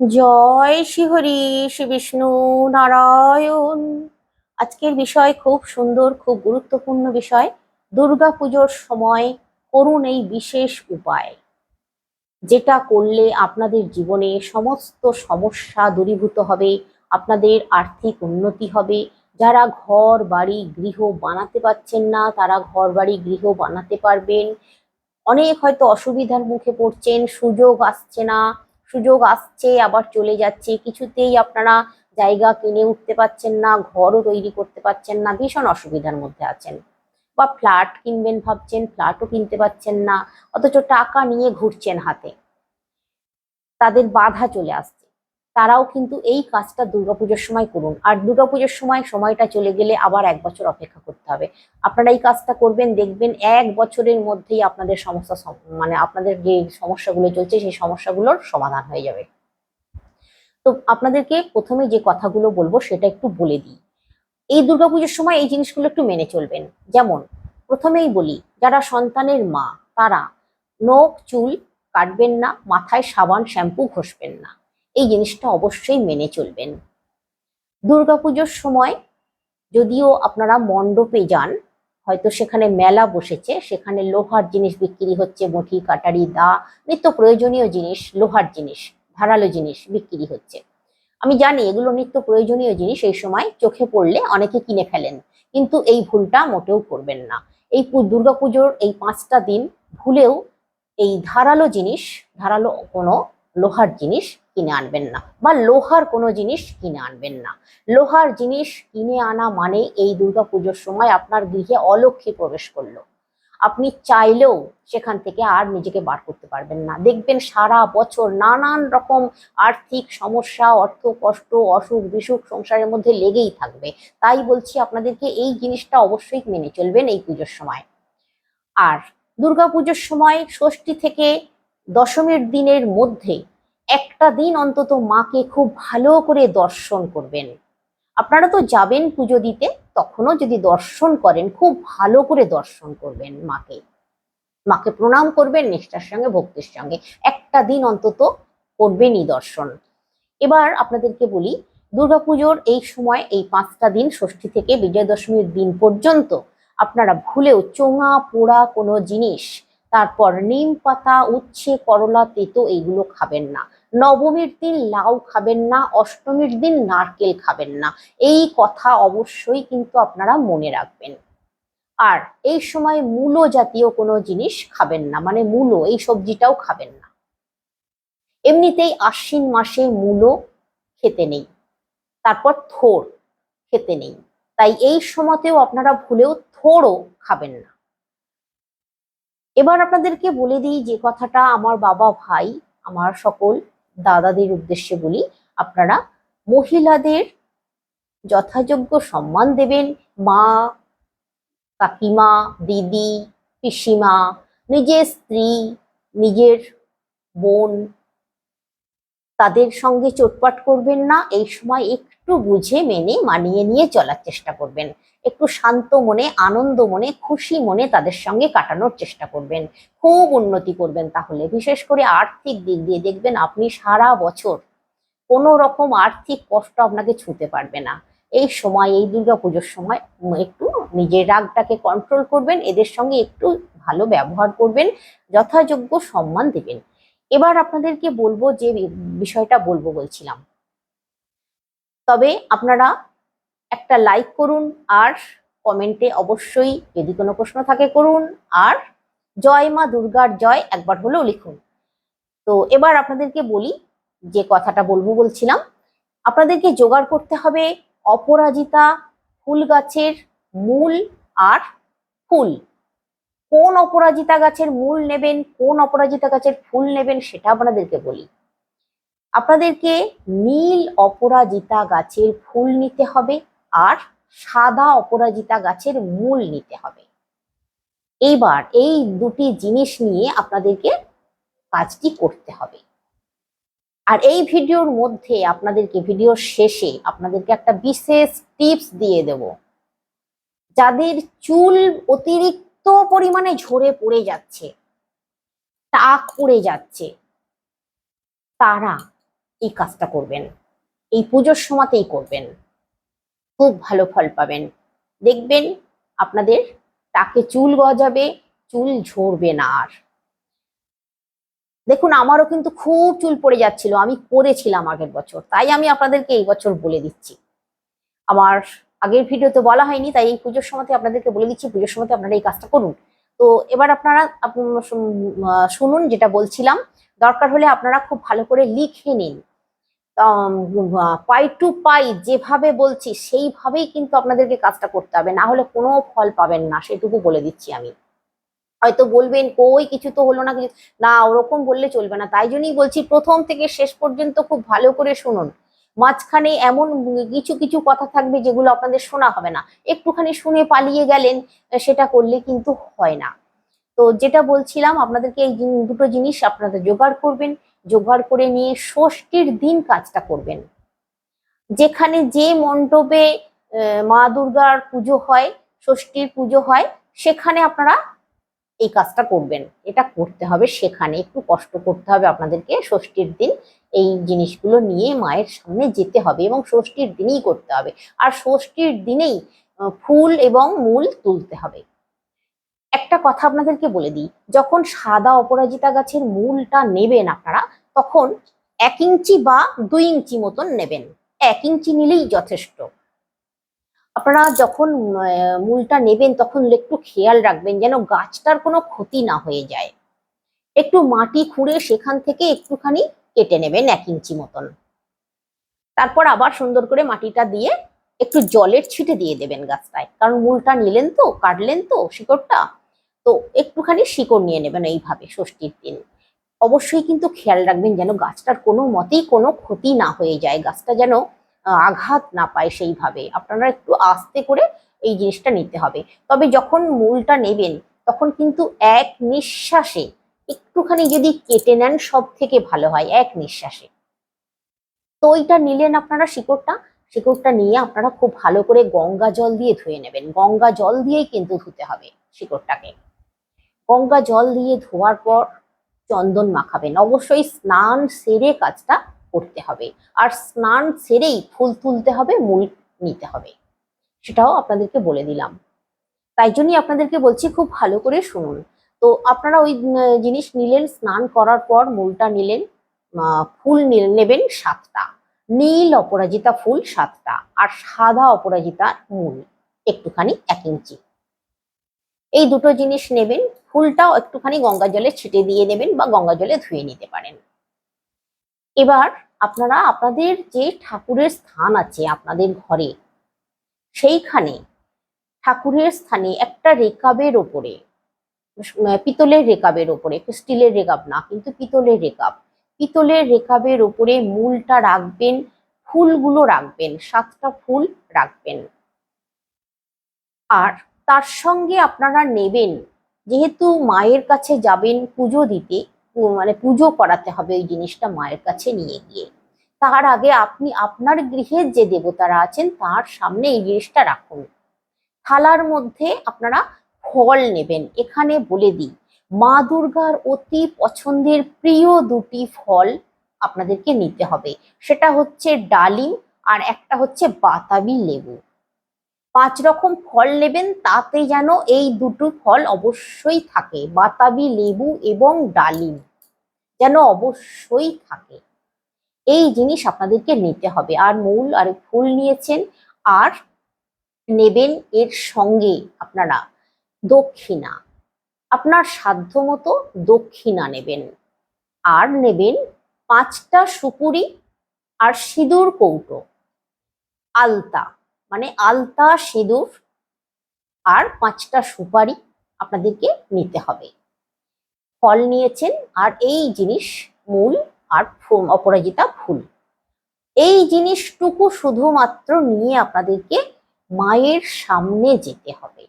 জয় শ্রীহরি শ্রী বিষ্ণু নারায়ণ। আজকের বিষয় খুব সুন্দর, খুব গুরুত্বপূর্ণ বিষয়, দুর্গা পুজোর সময় করুন এই বিশেষ উপায়। যেটা করলে আপনাদের জীবনে সমস্ত সমস্যা দূরীভূত হবে, আপনাদের আর্থিক উন্নতি হবে। যারা ঘর, বাড়ি, গৃহ বানাতে পারছেন না, তারা ঘর, বাড়ি, গৃহ বানাতে পারবেন। অনেক হয়তো অসুবিধার মুখে পড়ছেন, সুযোগ আসছে না সুযোগ আসছে, আবার চলে যাচ্ছে। কিছুতেই আপনারা জায়গা কিনে উঠতে পারছেন না, ঘরও তৈরি করতে পারছেন না, ভীষণ অসুবিধার মধ্যে আছেন। বা ফ্ল্যাট কিনবেন ভাবছেন, ফ্ল্যাটও কিনতে পারছেন না, অথচ টাকা নিয়ে ঘুরছেন হাতে। তাদের বাধা চলে আসছে। তারাও কিন্তু এই কাজটা দুর্গাপুজোর সময় করুন। আর দুর্গাপুজোর সময় সময়টা চলে গেলে আবার এক বছর অপেক্ষা করতে হবে। আপনারা এই কাজটা করবেন, দেখবেন এক বছরের মধ্যেই আপনাদের সমস্যা সম- মানে আপনাদের যে সমস্যাগুলো চলছে, সেই সমস্যাগুলোর সমাধান হয়ে যাবে। তো আপনাদেরকে প্রথমে যে কথাগুলো বলব, সেটা একটু বলে দিই। এই দুর্গাপুজোর সময় এই জিনিসগুলো একটু মেনে চলবেন। যেমন, প্রথমেই বলি, যারা সন্তানের মা, তারা নখ, চুল কাটবেন না, মাথায় সাবান, শ্যাম্পু ঘষবেন না। এই জিনিসটা অবশ্যই মেনে চলবেন। দুর্গাপুজোর সময় যদিও আপনারা মণ্ডপে যান, হয়তো সেখানে মেলা বসেছে, সেখানে লোহার জিনিস বিক্রি হচ্ছে, মুঠি, কাটারি, দা, নিত্য প্রয়োজনীয় জিনিস, লোহার জিনিস, ধারালো জিনিস বিক্রি হচ্ছে। আমি জানি এগুলো নিত্য প্রয়োজনীয় জিনিস, এই সময় চোখে পড়লে অনেকে কিনে ফেলেন, কিন্তু এই ভুলটা মোটেও করবেন না। এই দুর্গাপুজোর এই পাঁচটা দিন ভুলেও এই ধারালো জিনিস, ধারালো কোনো লোহার জিনিস কিনে আনবেন না বা লোহার কোনো জিনিস কিনে আনবেন না। লোহার জিনিস কিনে আনা মানে এই দুর্গাপুজোর সময় আপনার গৃহে অলক্ষী প্রবেশ করল। আপনি চাইলেও সেখান থেকে আর নিজেকে বার করতে পারবেন না। দেখবেন সারা বছর নানান রকম আর্থিক সমস্যা, অর্থ কষ্ট, অসুখ বিসুখ সংসারের মধ্যে লেগেই থাকবে। তাই বলছি আপনাদেরকে এই জিনিসটা অবশ্যই মেনে চলবেন এই পুজোর সময়। আর দুর্গাপুজোর সময় ষষ্ঠী থেকে দশমীর দিনের মধ্যে একটা দিন অন্তত মাকে খুব ভালো করে দর্শন করবেন। আপনারা তো যাবেন পুজো দিতে, তখনও যদি দর্শন করেন, খুব ভালো করে দর্শন করবেন মাকে। মাকে প্রণাম করবেন নিষ্ঠার সঙ্গে, ভক্তির সঙ্গে। একটা দিন অন্তত করবেনই দর্শন। এবার আপনাদেরকে বলি, দুর্গাপুজোর এই সময়, এই পাঁচটা দিন, ষষ্ঠী থেকে বিজয়া দশমীর দিন পর্যন্ত আপনারা ভুলেও চোঙা, পোড়া কোনো জিনিস, তারপর নিম পাতা, উচ্ছে, করলা, তেতো, এইগুলো খাবেন না। নবমীর দিন লাউ খাবেন না, অষ্টমীর দিন নারকেল খাবেন না। এই কথা অবশ্যই কিন্তু আপনারা মনে রাখবেন। আর এই সময় মূলো জাতীয় কোনো জিনিস খাবেন না মানে মূলো, এই সবজিটাও খাবেন না। এমনিতেই আশ্বিন মাসে মূলো খেতে নেই, তারপর থোর খেতে নেই। তাই এই সময়তেও আপনারা ভুলেও থোরও খাবেন না। এবার আপনাদেরকে বলে দিই যে কথাটা আমার বাবা ভাই, আমার সকল দাদাদের উদ্দেশ্যে বলি, আপনারা মহিলাদের যথাযোগ্য সম্মান দেবেন। মা, কাকিমা, দিদি, পিসিমা, নিজের স্ত্রী, নিজের বোন তাদের সঙ্গে চোটপাট করবেন না, এই সময় একটু বুঝে মেনে মানিয়ে নিয়ে চলার চেষ্টা করবেন। একটু শান্ত মনে, আনন্দ মনে, খুশি মনে তাদের সঙ্গে কাটানোর চেষ্টা করবেন। খুব উন্নতি করবেন তাহলে। বিশেষ করে আর্থিক দিক দিয়ে দেখবেন আপনি সারা বছর কোনো রকম আর্থিক কষ্ট আপনাকে ছুঁতে পারবে না। এই সময়, এই দুর্গাপুজোর সময় একটু নিজের রাগটাকে কন্ট্রোল করবেন, এদের সঙ্গে একটু ভালো ব্যবহার করবেন, যথাযোগ্য সম্মান দেবেন। এবার আপনাদেরকে বলব যে বিষয়টা বলব বলছিলাম। তবে আপনারা একটা লাইক করুন আর কমেন্টে অবশ্যই যদি কোনো প্রশ্ন থাকে করুন আর জয় মা দুর্গার জয় একবার হলেও লিখুন। তো এবার আপনাদেরকে বলি যে কথাটা বলব বলছিলাম, আপনাদেরকে জোগাড় করতে হবে অপরাজিতা ফুল গাছের মূল আর ফুল। কোন অপরাজিতা গাছের মূল নেবেন, কোন অপরাজিতা গাছের ফুল নেবেন সেটা আপনাদেরকে বলি। আপনাদেরকে নীল অপরাজিতা গাছের ফুল নিতে হবে আর সাদা অপরাজিতা গাছের মূল নিতে হবে। এইবার এই দুটি জিনিস নিয়ে আপনাদেরকে কাজটি করতে হবে। আর এই ভিডিওর মধ্যে আপনাদেরকে ভিডিওর শেষে আপনাদেরকে একটা বিশেষ টিপস দিয়ে দেব। যাদের চুল অতিরিক্ত পরিমাণে ঝরে পড়ে যাচ্ছে টাক পড়ে যাচ্ছে, তারা এই কাজটা করবেন, এই পুজোর সময়তেই করবেন। খুব ভালো ফল পাবেন। দেখবেন আপনাদের টাকে চুল গজাবে, চুল ঝরবে না আর। দেখুন, আমারও কিন্তু খুব চুল পড়ে যাচ্ছিল, আমি করেছিলাম আগের বছর, তাই আমি আপনাদেরকে এই বছর বলে দিচ্ছি। আমার আগের ভিডিওতে বলা হয়নি, তাই এই পুজোর সময়তে আপনাদেরকে বলে দিচ্ছি, পুজোর সময়তে আপনারা এই কাজটা করুন। তো এবার আপনারা শুনুন যেটা বলছিলাম। দরকার হলে আপনারা খুব ভালো করে লিখে নিন। পাই টু পাই যেভাবে বলছি, সেইভাবেই কিন্তু আপনাদেরকে কাজটা করতে হবে। না হলে কোনো ফল পাবেন না, সেটুকু বলে দিচ্ছি আমি। হয়তো বলবেন, কই, কিছু তো হলো না, কিছু না, ওরকম বললে চলবে না। তাই জন্যই বলছি, প্রথম থেকে শেষ পর্যন্ত খুব ভালো করে শুনুন। মাঝখানে এমন কিছু কিছু কথা থাকবে যেগুলো আপনাদের শোনা হবে না। একটুখানি শুনে পালিয়ে গেলেন, সেটা করলে কিন্তু হয় না। তো যেটা বলছিলাম, আপনাদেরকে এই দুটো জিনিস আপনাদের জোগাড় করবেন, জোগাড় করে নিয়ে ষষ্ঠীর দিন কাজটা করবেন। যেখানে যে মণ্ডপে মা দুর্গার পুজো হয়, ষষ্ঠীর পুজো হয়, সেখানে আপনারা এই কাজটা করবেন। এটা করতে হবে সেখানে। একটু কষ্ট করতে হবে আপনাদেরকে। ষষ্ঠীর দিন এই জিনিসগুলো নিয়ে মায়ের সামনে যেতে হবে এবং ষষ্ঠীর দিনেই করতে হবে। আর ষষ্ঠীর দিনেই ফুল এবং মূল তুলতে হবে। একটা কথা আপনাদেরকে বলে দিই, যখন সাদা অপরাজিতা গাছের মূলটা নেবেন আপনারা, তখন এক ইঞ্চি বা দুই ইঞ্চি মতন নেবেন। এক ইঞ্চি নিলেই যথেষ্ট। আপনারা যখন মূলটা নেবেন তখন একটু খেয়াল রাখবেন যেন গাছটার কোনো ক্ষতি না হয়ে যায়। একটু মাটি খুঁড়ে সেখান থেকে একটুখানি কেটে নেবেন এক ইঞ্চি মতন। তারপর আবার সুন্দর করে মাটিটা দিয়ে একটু জলের ছিটে দিয়ে দেবেন গাছটায়। কারণ মূলটা নিলেন তো, কাটলেন তো শিকড়টা, তো একটুখানি শিকড় নিয়ে নেবেন এইভাবে ষষ্ঠীর দিন। অবশ্যই কিন্তু খেয়াল রাখবেন যেন গাছটার কোনো মতেই কোনো ক্ষতি না হয়ে যায়। গাছটা যেন আঘাত না পায় সেইভাবে। আপনারা একটু আস্তে করে এই জিনিসটা নিতে হবে। তবে যখন মূলটা নেবেন, তখন কিন্তু এক নিঃশ্বাসে একটুখানি যদি কেটে নেন সব থেকে ভালো হয়, এক নিঃশ্বাসে। তো ওইটা নিলেন আপনারা শিকড়টা শিকড়টা নিয়ে আপনারা খুব ভালো করে গঙ্গা জল দিয়ে ধুয়ে নেবেন। গঙ্গা জল দিয়েই কিন্তু ধুতে হবে শিকড়টাকে। গঙ্গা জল দিয়ে ধোয়ার পর চন্দন মাখাবেন। অবশ্যই স্নান সেরে কাজটা করতে হবে। আর স্নান সেরেই ফুল তুলতে হবে, মূল নিতে হবে। সেটাও আপনাদেরকে বলে দিলাম। তাই জন্যই আপনাদেরকে বলছি, খুব ভালো করে শুনুন। তো আপনারা ওই জিনিস নিলেন, স্নান করার পর মূলটা নিলেন ফুল নেবেন সাতটা। নীল অপরাজিতা ফুল সাতটা, আর সাদা অপরাজিতার মূল, একটুখানি এক ইঞ্চি। এই দুটো জিনিস নেবেন, ফুলটাও একটুখানি গঙ্গা জলে ছিটে দিয়ে নেবেন বা গঙ্গা জলে ধুয়ে নিতে পারেন। এবার আপনারা আপনাদের যে ঠাকুরের স্থান আছে আপনাদের ঘরে, সেইখানে ঠাকুরের স্থানে একটা রেকাবের ওপরে, পিতলের রেকাবের ওপরে স্টিলের রেকাব না, কিন্তু পিতলের রেকাব, পিতলের রেকাবের ওপরে মূলটা রাখবেন, ফুলগুলো রাখবেন, সাতটা ফুল রাখবেন। আর তার সঙ্গে আপনারা নেবেন, যেহেতু মায়ের কাছে যাবেন পুজো দিতে মানে পুজো করাতে হবে ওই জিনিসটা মায়ের কাছে নিয়ে গিয়ে। তার আগে আপনি আপনার গৃহের যে দেবতারা আছেন, তার সামনে এই জিনিসটা রাখুন। থালার মধ্যে আপনারা ফল নেবেন। এখানে বলে দিই, মা দুর্গার অতি পছন্দের প্রিয় দুটি ফল আপনাদেরকে নিতে হবে। সেটা হচ্ছে ডালিম আর একটা হচ্ছে বাতাবি লেবু। পাঁচ রকম ফল নেবেন, তাতে যেন এই দুটো ফল অবশ্যই থাকে। বাতাবি, লেবু এবং ডালিম যেন অবশ্যই থাকে। এই জিনিস আপনাদেরকে নিতে হবে। আর মূল আর ফুল নিয়েছেন, আর নেবেন এর সঙ্গে আপনারা দক্ষিণা। আপনার সাধ্য মতো দক্ষিণা নেবেন। আর নেবেন পাঁচটা সুপুরি আর সিঁদুর কৌটো। আলতা। মানে আলতা, সিঁদুর আর পাঁচটা সুপারি আপনাদেরকে নিতে হবে। ফল নিয়েছেন আর এই জিনিস মূল আর অপরাজিতা ফুল। এই জিনিসটুকু শুধুমাত্র নিয়ে আপনাদেরকে মায়ের সামনে যেতে হবে।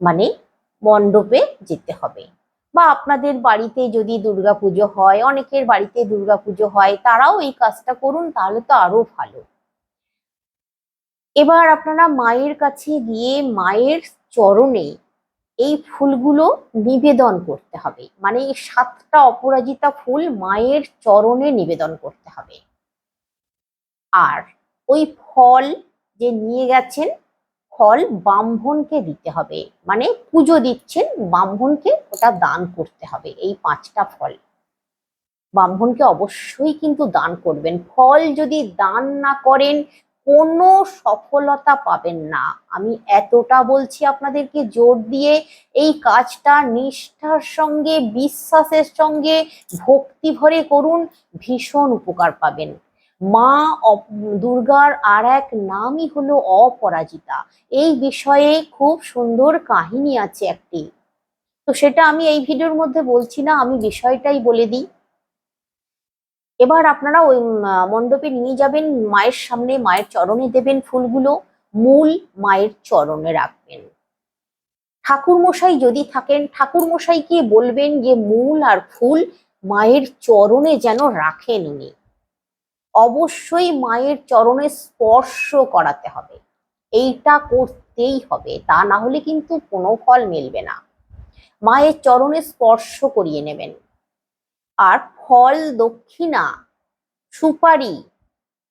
মানে মণ্ডপে যেতে হবে। বা আপনাদের বাড়িতে যদি দুর্গাপুজো হয়, অনেকের বাড়িতে দুর্গাপুজো হয়, তারাও এই কাজটা করুন, তাহলে তো আরও ভালো। এবার আপনারা মায়ের কাছে গিয়ে মায়ের চরণে এই ফুলগুলো নিবেদন করতে হবে। মানে এই সাতটা অপরাজিতা ফুল মায়ের চরণে নিবেদন করতে হবে। আর ওই ফল যে নিয়ে গেছেন, ফল ব্রাহ্মণকে দিতে হবে। মানে পুজো দিচ্ছেন, ব্রাহ্মণকে ওটা দান করতে হবে এই পাঁচটা ফল। ব্রাহ্মণকে অবশ্যই কিন্তু দান করবেন। ফল যদি দান না করেন কোনো সফলতা পাবেন না। আমি এতটা বলছি আপনাদেরকে জোর দিয়ে এই কাজটা নিষ্ঠার সঙ্গে, বিশ্বাসের সঙ্গে, ভক্তি ভরে করুন, ভীষণ উপকার পাবেন। মা দুর্গার আর এক নামই হলো অপরাজিতা। এই বিষয়ে খুব সুন্দর কাহিনী আছে একটি। তো সেটা আমি এই ভিডিওর মধ্যে বলছি না, আমি বিষয়টাই বলে দিই। এবার আপনারা ওই মণ্ডপে নিয়ে যাবেন, মায়ের সামনে, মায়ের চরণে দেবেন ফুলগুলো, মূল মায়ের চরণে রাখবেন। ঠাকুর মশাই যদি থাকেন ঠাকুর মশাইকে বলবেন যে মূল আর ফুল মায়ের চরণে যেন রাখেন উনি। অবশ্যই মায়ের চরণে স্পর্শ করাতে হবে। এইটা করতেই হবে, তা না হলে কিন্তু কোনো ফল মিলবে না। মায়ের চরণে স্পর্শ করিয়ে নেবেন। আর ফল দক্ষিণা সুপারি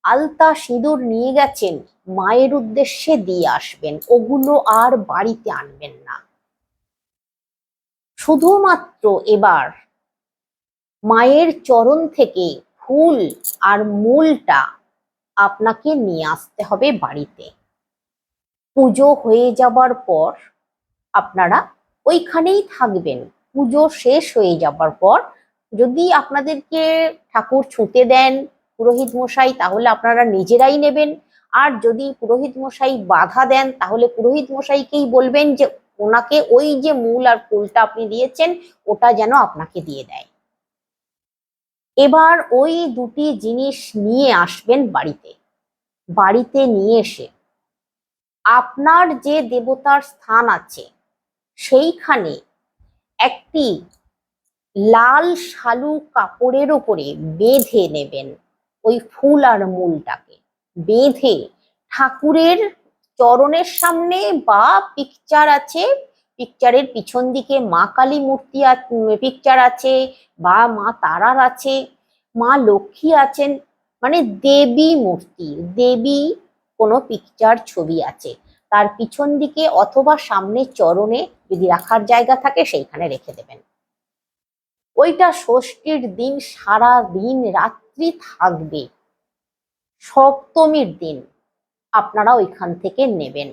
আলতা সিঁদুর নিয়ে গেছেন। মায়ের উদ্দেশ্যে দিয়ে আসবেন। ওগুলো আর বাড়িতে আনবেন না। শুধুমাত্র এবার মায়ের চরণ থেকে ফুল আর মূলটা আপনাকে নিয়ে আসতে হবে বাড়িতে। পুজো হয়ে যাবার পর আপনারা ওইখানেই থাকবেন। পুজো শেষ হয়ে যাবার পর যদি আপনাদেরকে ঠাকুর ছুঁতে দেন পুরোহিত মশাই, তাহলে আপনারা নিজেরাই নেবেন। আর যদি পুরোহিত মশাই বাধা দেন, তাহলে পুরোহিত মশাইকেই বলবেন যে ওনাকে ওই যে মূল আর ফুলটা আপনি দিয়েছেন, ওটা যেন আপনাকে দিয়ে দেয়। এবার ওই দুটি জিনিস নিয়ে আসবেন বাড়িতে। বাড়িতে নিয়ে এসে আপনার যে দেবতার স্থান আছে, সেইখানে একটি লাল শালু কাপড়ের ওপরে বেঁধে নেবেন ওই ফুল আর মূলটাকে। বেঁধে ঠাকুরের চরণের সামনে বা পিকচার আছে পিকচারের পিছন দিকে মা কালী মূর্তি পিকচার আছে বা মা তারার আছে, মা লক্ষ্মী আছেন মানে দেবী মূর্তি, দেবী কোনো পিকচার ছবি আছে। তার পিছন দিকে অথবা সামনে চরণে যদি রাখার জায়গা থাকে সেইখানে রেখে দেবেন। ওইটা ষষ্ঠীর দিন সারা দিন রাত্রি থাকবে। সপ্তমীর দিন আপনারা ওইখান থেকে নেবেন।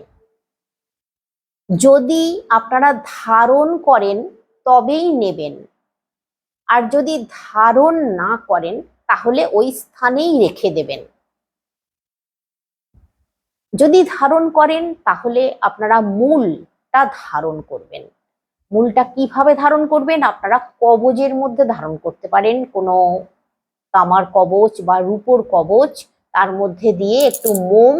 যদি আপনারা ধারণ করেন তবেই নেবেন। আর যদি ধারণ না করেন তাহলে ওই স্থানেই রেখে দেবেন। যদি ধারণ করেন তাহলে আপনারা মূলটা ধারণ করবেন। মূলটা কীভাবে ধারণ করবেন? আপনারা কবজের মধ্যে ধারণ করতে পারেন। কোনো তামার কবচ বা রূপোর কবচ, তার মধ্যে দিয়ে একটু মোম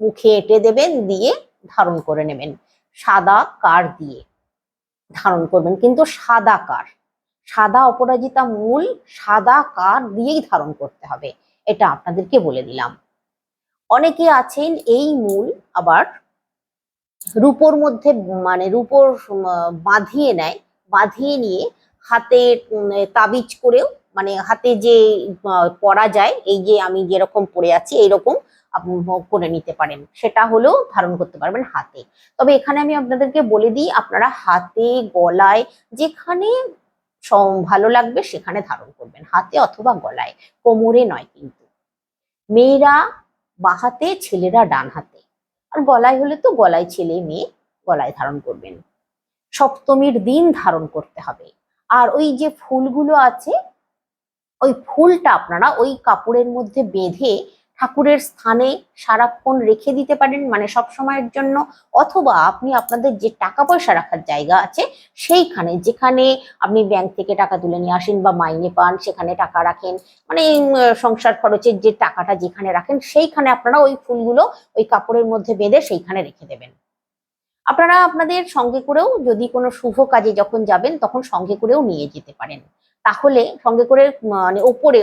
মুখে এঁটে দেবেন, দিয়ে ধারণ করে নেবেন। সাদা কার দিয়ে ধারণ করবেন, কিন্তু সাদা কার। সাদা অপরাজিতা মূল সাদা কার দিয়েই ধারণ করতে হবে। এটা আপনাদেরকে বলে দিলাম। অনেকে আছেন এই মূল আবার রূপোর মধ্যে মানে রূপোর বাঁধিয়ে নেয়, বাঁধিয়ে নিয়ে হাতে তাবিজ করেও মানে হাতে যে পরা যায়, এই যে আমি যেরকম পরে আছি, এইরকম করে নিতে পারেন। সেটা হলেও ধারণ করতে পারবেন হাতে। তবে এখানে আমি আপনাদেরকে বলে দিই, আপনারা হাতে, গলায়, যেখানে ভালো লাগবে সেখানে ধারণ করবেন। হাতে অথবা গলায়। কোমরে নয় কিন্তু। মেয়েরা বাঁ হাতে, ছেলেরা ডান হাতে। আর গলায় হলে তো গলায় ছেলে মেয়ে গলায় ধারণ করবেন। সপ্তমীর দিন ধারণ করতে হবে। আর ওই যে ফুলগুলো আছে, ওই ফুলটা আপনারা ওই কাপড়ের মধ্যে বেঁধে ঠাকুরের স্থানে সারাক্ষণ রেখে দিতে পারেন মানে সব সময়ের জন্য, অথবা আপনি আপনাদের যে টাকা পয়সা রাখার জায়গা আছে, সেইখানে, যেখানে আপনি ব্যাংক থেকে টাকা তুলে নিয়ে আসেন বা মাইনে পান, সেখানে টাকা রাখেন। মানে সংসার খরচের যে টাকাটা যেখানে রাখেন, সেইখানে আপনারা ওই ফুলগুলো ওই কাপড়ের মধ্যে বেঁধে সেইখানে রেখে দেবেন। আপনারা আপনাদের সঙ্গে করেও যদি কোনো শুভ কাজে যখন যাবেন, তখন সঙ্গে করেও নিয়ে যেতে পারেন। তাহলে সঙ্গে করে মানে ওপরে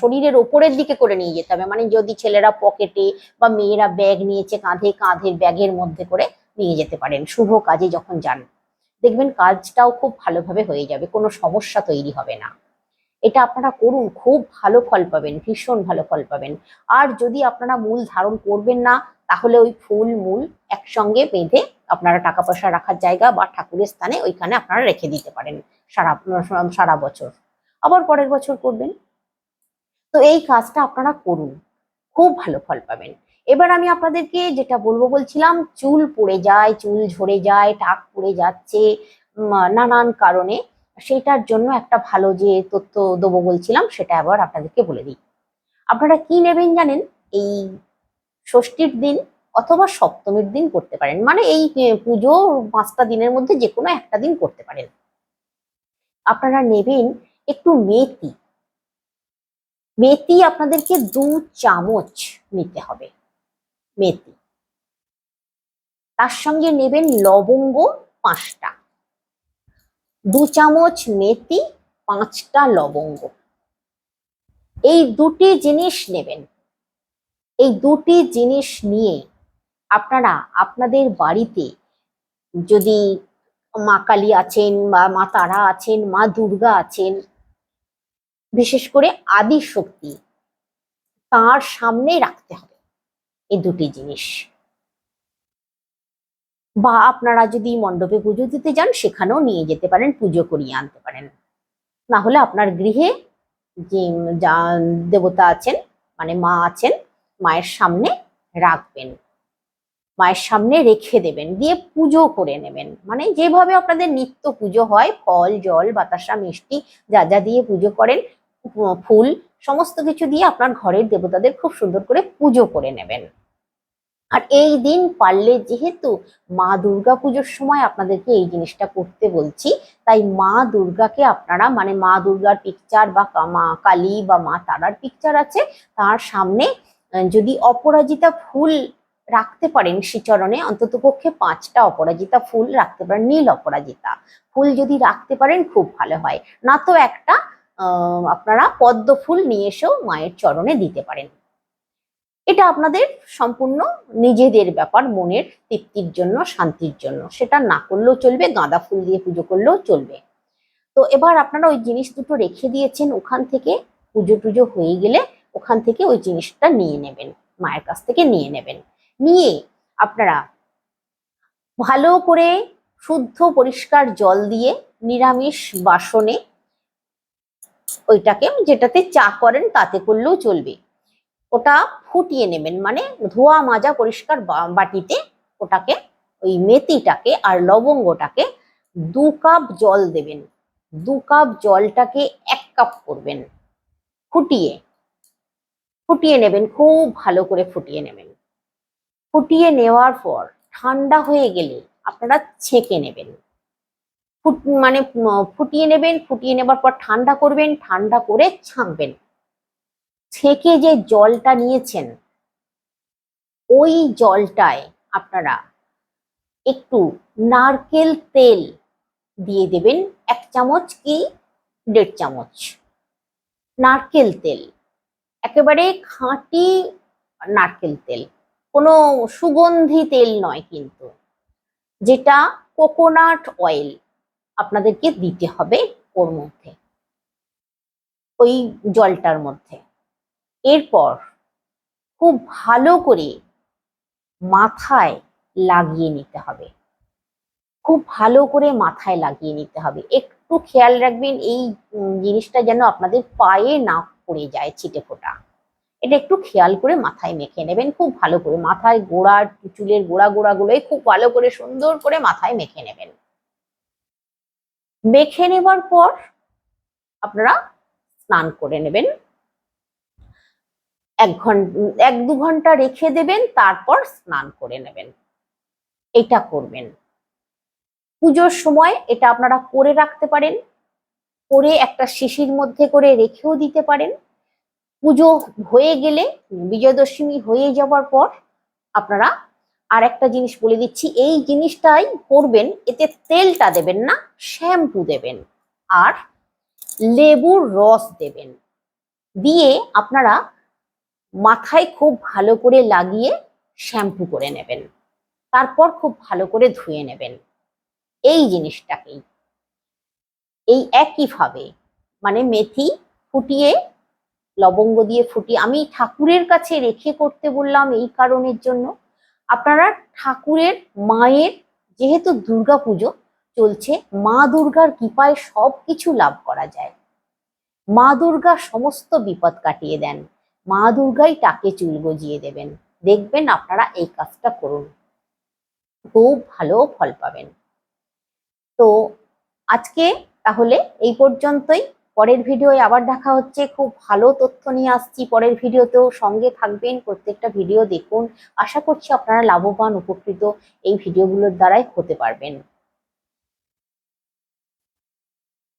শরীরের ওপরের দিকে করে নিয়ে যেতে হবে। মানে যদি ছেলেরা পকেটে বা মেয়েরা ব্যাগ নিয়েছে কাঁধে কাঁধের ব্যাগের মধ্যে করে নিয়ে যেতে পারেন। শুভ কাজে যখন যান, দেখবেন কাজটাও খুব ভালোভাবে হয়ে যাবে, কোনো সমস্যা তৈরি হবে না। এটা আপনারা করুন, খুব ভালো ফল পাবেন, ভীষণ ভালো ফল পাবেন। আর যদি আপনারা মূল ধারণ করবেন না, তাহলে ওই ফুল মূল একসঙ্গে বেঁধে আপনারা টাকা পয়সা রাখার জায়গা বা ঠাকুরের স্থানে ওইখানে আপনারা রেখে দিতে পারেন। সারা সারা বছর। আবার পরের বছর করবেন। তো এই কাজটা আপনারা করুন। খুব ভালো ফল পাবেন। এবার আমি আপনাদেরকে যেটা বলব, বলছিলাম চুল পড়ে যায়, চুল ঝরে যায়, টাক পড়ে যাচ্ছে নানান কারণে। সেটার জন্য একটা ভালো যে তথ্য দেবো বলছিলাম, সেটা আবার আপনাদেরকে বলে দিই। আপনারা কি নেবেন জানেন? এই ষষ্ঠীর দিন অথবা সপ্তমীর দিন করতে পারেন। মানে এই পুজো পাঁচটা দিনের মধ্যে যে কোনো একটা দিন করতে পারেন। আপনারা নেবেন একটু মেথি। মেথি আপনাদেরকে দু চামচ নিতে হবে, মেথি। তার সঙ্গে নেবেন লবঙ্গ পাঁচটা। দু চামচ মেথি, পাঁচটা লবঙ্গ। এই দুটি জিনিস নেবেন। এই দুটি জিনিস নিয়ে আপনারা আপনাদের বাড়িতে যদি মা কালী আছেন বা মা তারা আছেন, মা দুর্গা আছেন, বিশেষ করে আদি শক্তি তার সামনে রাখতে হবে এই দুটি জিনিস। বা আপনারা যদি মণ্ডপে পুজো দিতে যান, সেখানেও নিয়ে যেতে পারেন, পুজো করিয়ে আনতে পারেন। না হলে আপনার গৃহে যে দেবতা আছেন মানে মা আছেন, মায়ের সামনে রাখবেন। মায়ের সামনে রেখে দেবেন, দিয়ে পুজো করে নেবেন। মানে যেভাবে আপনাদের নিত্য পুজো হয়, ফল, জল, বাতাসা, মিষ্টি, যা যা দিয়ে পুজো করেন ফুল, সমস্ত কিছু দিয়ে আপনার ঘরের দেবতাদের খুব সুন্দর করে পুজো করে নেবেন। আর এই দিন পারলে যেহেতু মা দুর্গা পুজোর সময় আপনাদেরকে এই জিনিসটা করতে বলছি, তাই মা দুর্গাকে আপনারা মানে মা দুর্গার পিকচার বা মা কালী বা মা তারার পিকচার আছে, তার সামনে যদি অপরাজিতা ফুল রাখতে পারেন শ্রীচরণে, অন্তত পক্ষে পাঁচটা অপরাজিতা ফুল রাখতে পারেন, নীল অপরাজিতা ফুল যদি রাখতে পারেন খুব ভালো হয়। না তো একটা আপনারা পদ্ম ফুল নিয়ে এসেও মায়ের চরণে দিতে পারেন। এটা আপনাদের সম্পূর্ণ নিজেদের ব্যাপার, মনের তৃপ্তির জন্য, শান্তির জন্য। সেটা না করলেও চলবে, গাঁদা ফুল দিয়ে পুজো করলেও চলবে। তো এবার আপনারা ওই জিনিস দুটো রেখে দিয়েছেন ওখান থেকে, পুজো টুজো হয়ে গেলে ওখান থেকে ওই জিনিসটা নিয়ে নেবেন, মায়ের কাছ থেকে নিয়ে নেবেন। নিয়ে আপনারা ভালো করে শুদ্ধ পরিষ্কার জল দিয়ে নিরামিষ বাসনে ওইটাকে যেটাতে চা করেন তাতে করলেও চলবে। ওটা ফুটিয়ে নেবেন মানে ধোয়া মাজা পরিষ্কার বাটিতে ওটাকে, ওই মেথিটাকে আর লবঙ্গটাকে দু কাপ জল দেবেন। দু কাপ জলটাকে এক কাপ করবেন। ফুটিয়ে ফুটিয়ে নেবেন, খুব ভালো করে ফুটিয়ে নেবেন। ফুটিয়ে নেওয়ার পর ঠান্ডা হয়ে গেলে আপনারা ছেঁকে নেবেন। ফুট মানে ফুটিয়ে নেবেন, ফুটিয়ে নেবার পর ঠান্ডা করবেন, ঠান্ডা করে ছাঁকবেন। ছেঁকে যে জলটা নিয়েছেন, ওই জলটায় আপনারা একটু নারকেল তেল দিয়ে দেবেন, এক চামচ কি, দেড় চামচ। নারকেল তেল, একেবারে খাঁটি নারকেল তেল। কোনো সুগন্ধি তেল নয় কিন্তু, যেটা কোকোনাট অয়েল আপনাদেরকে দিতে হবে ওর মধ্যে, ওই জলটার মধ্যে। এরপর খুব ভালো করে মাথায় লাগিয়ে নিতে হবে। খুব ভালো করে মাথায় লাগিয়ে নিতে হবে। একটু খেয়াল রাখবেন, এই জিনিসটা যেন আপনাদের পায়ে না পড়ে যায় ছিটে ফোটা এটা একটু খেয়াল করে মাথায় মেখে নেবেন, খুব ভালো করে। মাথায় গোড়া চুলের গোড়া গোড়াগুলোই খুব ভালো করে, সুন্দর করে মাথায় মেখে নেবেন। মেখে নেবার পর আপনারা স্নান করে নেবেন। এক ঘণ্টা এক দু ঘণ্টা রেখে দেবেন, তারপর স্নান করে নেবেন। এটা করবেন। পুজোর সময় এটা আপনারা করে রাখতে পারেন। করে একটা শিশির মধ্যে করে রেখেও দিতে পারেন। পুজো হয়ে গেলে বিজয় দশমী হয়ে যাওয়ার পর আপনারা আর একটা জিনিস বলে দিচ্ছি, এই জিনিসটাই করবেন, এতে তেলটা দেবেন না, শ্যাম্পু দেবেন আর লেবুর রস দেবেন। দিয়ে আপনারা মাথায় খুব ভালো করে লাগিয়ে শ্যাম্পু করে নেবেন, তারপর খুব ভালো করে ধুয়ে নেবেন। এই জিনিসটাকেই। এই একইভাবে মানে মেথি ফুটিয়ে লবঙ্গ দিয়ে ফুটি। আমি ঠাকুরের কাছে রেখে করতে বললাম এই কারণের জন্য। আপনারা ঠাকুরের মায়ের যেহেতু দুর্গা পুজো চলছে, মা দুর্গার কৃপায় সব কিছু লাভ করা যায়। মা দুর্গা সমস্ত বিপদ কাটিয়ে দেন। মা দুর্গাই তাকে চুল গজিয়ে দেবেন। দেখবেন আপনারা এই কাজটা করুন। খুব ভালো ফল পাবেন। তো আজকে তাহলে এই পর্যন্তই। পরের ভিডিওয় আবার দেখা হচ্ছে। খুব ভালো তথ্য নিয়ে আসছি পরের ভিডিওতেও। সঙ্গে থাকবেন, প্রত্যেকটা ভিডিও দেখুন। আশা করছি আপনারা লাভবান, উপকৃত এই ভিডিওগুলোর দ্বারাই হতে পারবেন।